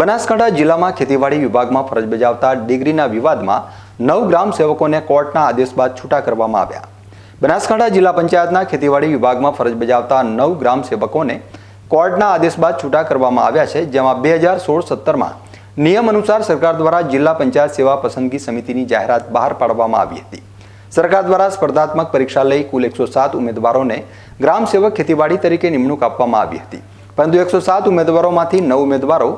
બનાસકાંઠા જિલ્લામાં ખેતીવાડી વિભાગમાં ફરજ બજાવતા ડિગ્રીના વિવાદમાં નવ ગ્રામ સેવકોને કોર્ટના આદેશ બાદ છૂટા કરવામાં આવ્યા. બનાસકાંઠા જિલ્લા પંચાયતના ખેતીવાડી વિભાગમાં ફરજ બજાવતા નવ ગ્રામ સેવકોને કોર્ટના આદેશ બાદ છૂટા કરવામાં આવ્યા છે, જેમાં બે હજાર સોળ સત્તરમાં નિયમ અનુસાર સરકાર દ્વારા જિલ્લા પંચાયત સેવા પસંદગી સમિતિની જાહેરાત બહાર પાડવામાં આવી હતી. સરકાર દ્વારા સ્પર્ધાત્મક પરીક્ષા લઈ કુલ એકસો સાત ઉમેદવારોને ગ્રામ સેવક ખેતીવાડી તરીકે નિમણૂક આપવામાં આવી હતી. પરંતુ એકસો સાત ઉમેદવારોમાંથી નવ ઉમેદવારો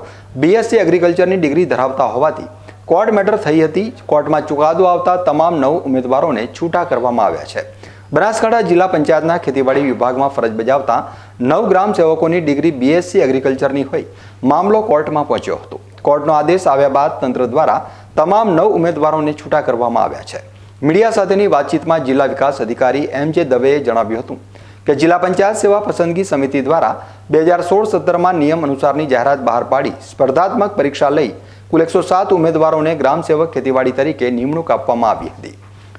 બીએસસી એગ્રીકલ્ચરની ડિગ્રી ધરાવતા હોવાથી કોર્ટ મેટર થઈ હતી. કોર્ટમાં ચુકાદો આવતા તમામ નવ ઉમેદવારોને છૂટા કરવામાં આવ્યા છે. બનાસકાંઠા જિલ્લા પંચાયતના ખેતીવાડી વિભાગમાં ફરજ બજાવતા નવ ગ્રામ સેવકોની ડિગ્રી બીએસસી એગ્રીકલ્ચરની હોય મામલો કોર્ટમાં પહોંચ્યો હતો. કોર્ટનો આદેશ આવ્યા બાદ તંત્ર દ્વારા તમામ નવ ઉમેદવારોને છૂટા કરવામાં આવ્યા છે. મીડિયા સાથેની વાતચીતમાં જિલ્લા વિકાસ અધિકારી એમ જે દવેએ જણાવ્યું હતું કે જિલ્લા પંચાયત સેવા પસંદગી સમિતિ દ્વારા બે હજાર સોળ સત્તરમાં નિયમ અનુસારની જાહેરાત બહાર પાડી સ્પર્ધાત્મક પરીક્ષા લઈ કુલ એકસો સાત ઉમેદવારોને ગ્રામ સેવક ખેતીવાડી તરીકે નિમણૂક આપવામાં આવી હતી.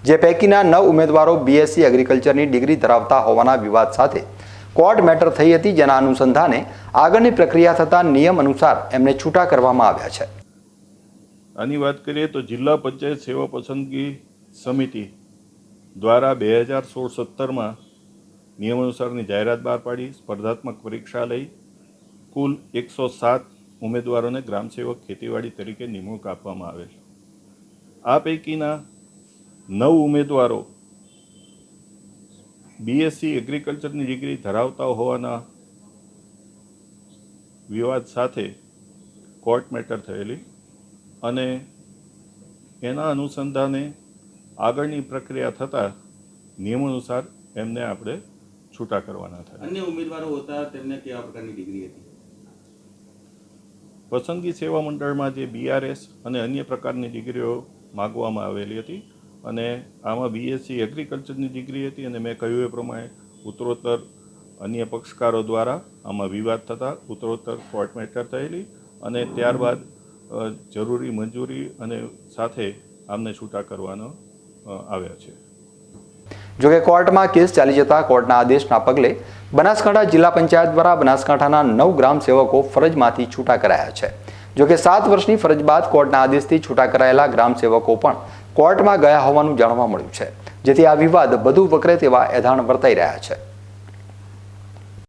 જે પૈકીના નવ ઉમેદવારો બીએસસી એગ્રીકલ્ચરની ડિગ્રી ધરાવતા હોવાના વિવાદ સાથે કોર્ટ મેટર થઈ હતી, જેના અનુસંધાને આગળની પ્રક્રિયા થતાં નિયમ અનુસાર એમને છૂટા કરવામાં આવ્યા છે. આની વાત કરીએ તો જિલ્લા પંચાયત સેવા પસંદગી સમિતિ દ્વારા બે હજાર સોળ સત્તરમાં નિયમ અનુસારની જાહેરાત બહાર પાડી, સ્પર્ધાત્મક પરીક્ષા લઈ, કુલ એકસો સાત ઉમેદવારોને ગ્રામસેવક ખેતીવાડી તરીકે નિમણૂક આપવામાં આવેલ. આ પૈકીના નવ ઉમેદવારો બીએસસી એગ્રીકલ્ચરની ડિગ્રી ધરાવતા હોવાના વિવાદ સાથે કોર્ટ મેટર થયેલી અને એના અનુસંધાને આગળની પ્રક્રિયા થતાં નિયમ અનુસાર એમને આપણે છૂટા કરવાના થાય. અન્ય ઉમેદવારો હતા તેમને કેવા પ્રકારની ડિગ્રી હતી? પસંદગી સેવા મંડળમાં જે બીઆરએસ અને અન્ય પ્રકારની ડિગ્રીઓ માગવામાં આવેલી હતી અને આમાં બીએસસી એગ્રીકલ્ચરની ડિગ્રી હતી અને મેં કહ્યું એ પ્રમાણે ઉત્તરોત્તર અન્ય પક્ષકારો દ્વારા આમાં વિવાદ થતાં ઉત્તરોત્તર કોર્ટ મેટર થયેલી અને ત્યારબાદ જરૂરી મંજૂરી અને સાથે આમને છૂટા કરવાનો આવ્યા છે. જોકે કોર્ટમાં કેસ ચાલી જતા કોર્ટના આદેશના પગલે બનાસકાંઠા જિલ્લા પંચાયત દ્વારા બનાસકાંઠાના નવ ગ્રામ સેવકો ફરજમાંથી છૂટા કરાયા છે. જોકે સાત વર્ષની ફરજ બાદ કોર્ટના આદેશથી છૂટા કરાયેલા ગ્રામ સેવકો પણ કોર્ટમાં ગયા હોવાનું જાણવા મળ્યું છે. જેથી આ વિવાદ વધુ વકરે તેવા એધાણ વર્તાઈ રહ્યા છે.